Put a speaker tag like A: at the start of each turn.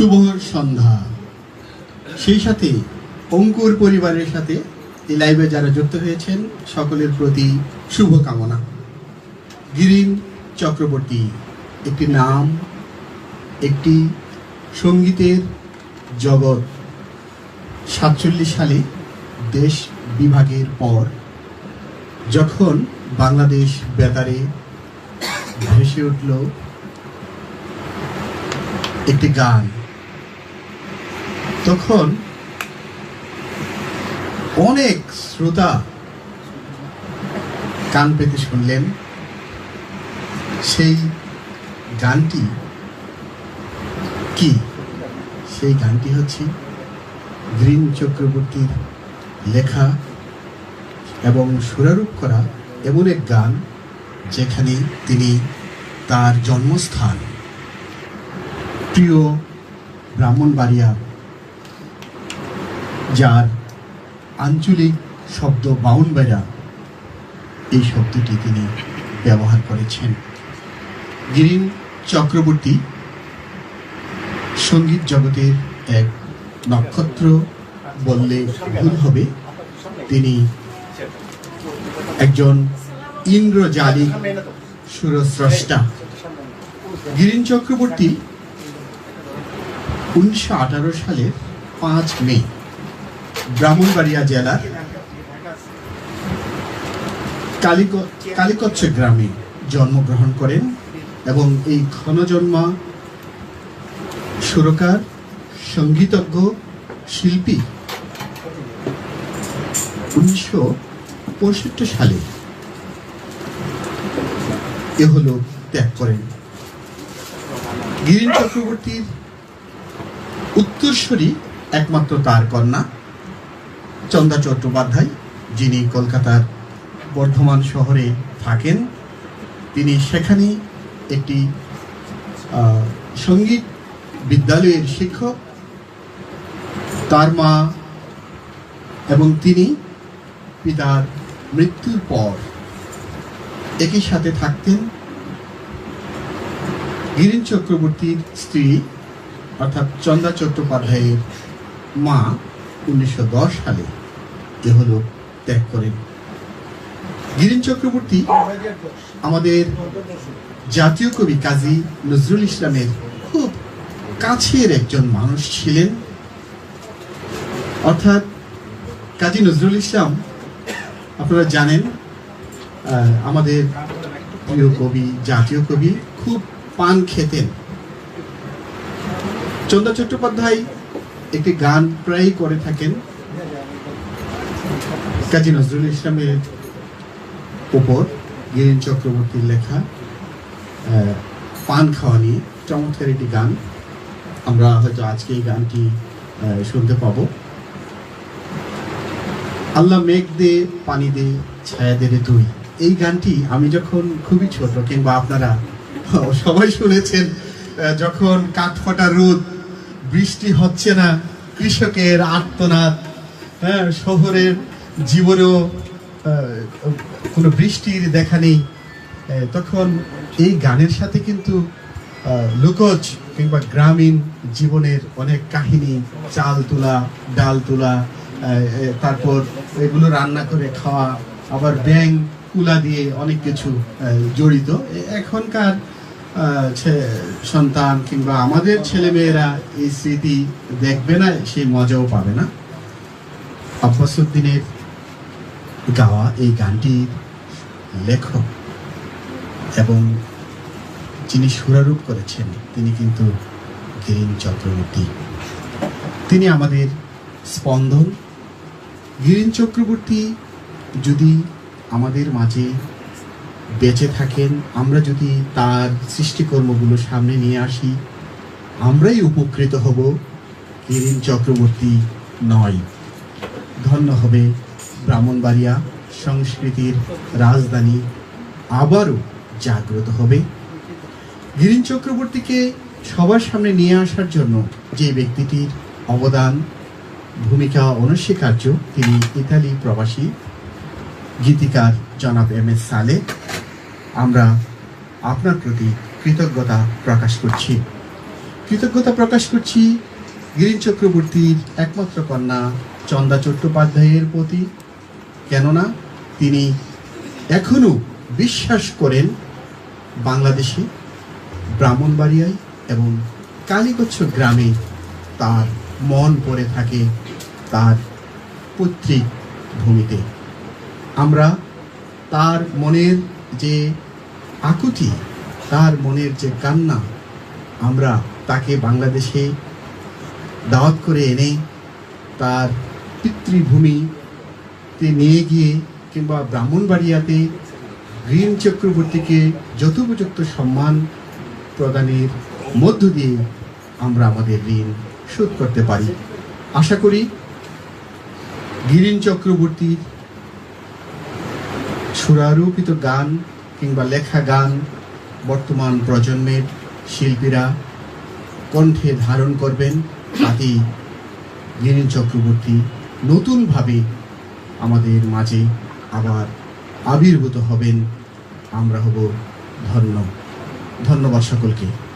A: শুভ সন্ধ্যা। সেই সাথে অঙ্কুর পরিবারের সাথে এই লাইভে যারা যুক্ত হয়েছেন, সকলের প্রতি শুভ কামনা গিরিন চক্রবর্তী, একটি নাম, একটি সঙ্গীতের জগৎ। সাতচল্লিশ সালে দেশ বিভাগের পর যখন বাংলাদেশ বেতারে ভেসে উঠল একটি গান। তখন অনেক শ্রোতা কান পেতে শুনলেন। সেই গানটি কি? সেই গানটি হচ্ছে গ্রিন চক্রবর্তীর লেখা এবং সুরারূপ করা এমন এক গান যেখানে তিনি তার জন্মস্থান প্রিয় ব্রাহ্মণবাড়িয়া যার আঞ্চলিক শব্দ বাউনবেড়া এই শব্দটি তিনি ব্যবহার করেছেন। গিরিন চক্রবর্তী সংগীত জগতের এক নক্ষত্র বললে ভুল হবে। তিনি একজন ইন্দ্রজালিক সুরস্রষ্টা গিরিন চক্রবর্তী উনিশশো আঠারো সালের পাঁচ মে ব্রাহ্মণবাড়িয়া জেলার কালিক কালিকচ্ছ গ্রামে জন্মগ্রহণ করেন এবং এই ক্ষণজন্মা সুরকার, সঙ্গীতজ্ঞ, শিল্পী উনিশশো পঁয়ষট্টি সালে এহলোক ত্যাগ করেন। গিরিন চক্রবর্তীর উত্তরস্বরী একমাত্র তার কন্যা। চন্দা চট্টোপাধ্যায়, যিনি কলকাতার বর্ধমান শহরে থাকেন, তিনি সেখানে একটি সংগীত বিদ্যালয়ের শিক্ষক। তার মা এবং তিনি পিতার মৃত্যুর পর একই সাথে থাকতেন গিরিন চক্রবর্তীর স্ত্রী, অর্থাৎ চন্দা চট্টোপাধ্যায়ের মা উনিশশো দশ সালে। এহলোক ত্যাগ করেন। গিরিন চক্রবর্তী আমাদের জাতীয় কবি কাজী নজরুল ইসলামের খুব কাছের একজন মানুষ ছিলেন। অর্থাৎ কাজী নজরুল ইসলাম, আপনারা জানেন আমাদের প্রিয় কবি, জাতীয় কবি, খুব পান খেতেন। চন্দ্র চট্টোপাধ্যায় একটি গান প্রায়ই করে থাকেন। কাজী নজরুল ইসলামের উপর গিরিন চক্রবর্তীর লেখা পান খাওয়া নিয়ে চমৎকার একটি গান। আমরা হয়তো আজকে এই গানটি শুনতে পাবো। আল্লাহ মেঘ দে, পানি দে, ছায়া দে তুই। এই গানটি আমি যখন খুবই ছোট, কিংবা আপনারা সবাই শুনেছেন যখন কাঠফাটা রোদ, বৃষ্টি হচ্ছে না, কৃষকের আর্তনাদ হ্যাঁ শহরের জীবনেও কোনো বৃষ্টির দেখা নেই তখন এই গানের সাথে কিন্তু লোকজ কিংবা গ্রামীণ জীবনের অনেক কাহিনী, চাল তোলা, ডাল তোলা তারপর এগুলো রান্না করে খাওয়া, আবার ব্যাং কুলা দিয়ে অনেক কিছু জড়িত। এখনকার সন্তান কিংবা আমাদের ছেলেমেয়েরা এই স্মৃতি দেখবে না, সেই মজাও পাবে না। আব্বাসুদ্দিনের গাওয়া এই গানটির লেখক এবং যিনি সুরারূপ করেছেন, তিনি কিন্তু গিরিন চক্রবর্তী। তিনি আমাদের স্পন্দন। গিরিন চক্রবর্তী যদি আমাদের মাঝে বেঁচে থাকেন, আমরা যদি তার সৃষ্টিকর্মগুলো সামনে নিয়ে আসি, আমরাই উপকৃত হব। গিরিন চক্রবর্তী নয়। ধন্য হবে ব্রাহ্মণবাড়িয়া সংস্কৃতির রাজধানী আবারও জাগ্রত হবে। গিরিন চক্রবর্তীকে সবার সামনে নিয়ে আসার জন্য যে ব্যক্তিটির অবদান, ভূমিকা, অনস্বীকার্য তিনি ইতালি প্রবাসী, গীতিকার জনাব এম এস সালে। আমরা আপনার প্রতি কৃতজ্ঞতা প্রকাশ করছি। কৃতজ্ঞতা প্রকাশ করছি গিরিন চক্রবর্তীর একমাত্র কন্যা চন্দা চট্টোপাধ্যায়ের প্রতি। কেননা তিনি এখনও বিশ্বাস করেন বাংলাদেশে ব্রাহ্মণবাড়িয়ায় এবং কালীগচ্ছ গ্রামে তার মন পড়ে থাকে তার পৈতৃক ভূমিতে। আমরা তার মনের যে আকুতি, তার মনের যে কান্না, আমরা তাকে বাংলাদেশে দাওয়াত করে এনে তার পিতৃভূমিতে নিয়ে গিয়ে কিংবা ব্রাহ্মণবাড়িয়াতে গ্রিন চক্রবর্তীকে যথোপযুক্ত সম্মান প্রদানের মধ্য দিয়ে আমরা আমাদের ঋণ শোধ করতে পারি। আশা করি গিরিন চক্রবর্তীর সুরারোপিত গান কিংবা লেখা গান বর্তমান প্রজন্মের শিল্পীরা কণ্ঠে ধারণ করবেন, তাতেই গিরিন চক্রবর্তী নতুনভাবে আমাদের মাঝে আবার আবির্ভূত হবেন। আমরা হব ধন্য। ধন্যবাদ সকলকে।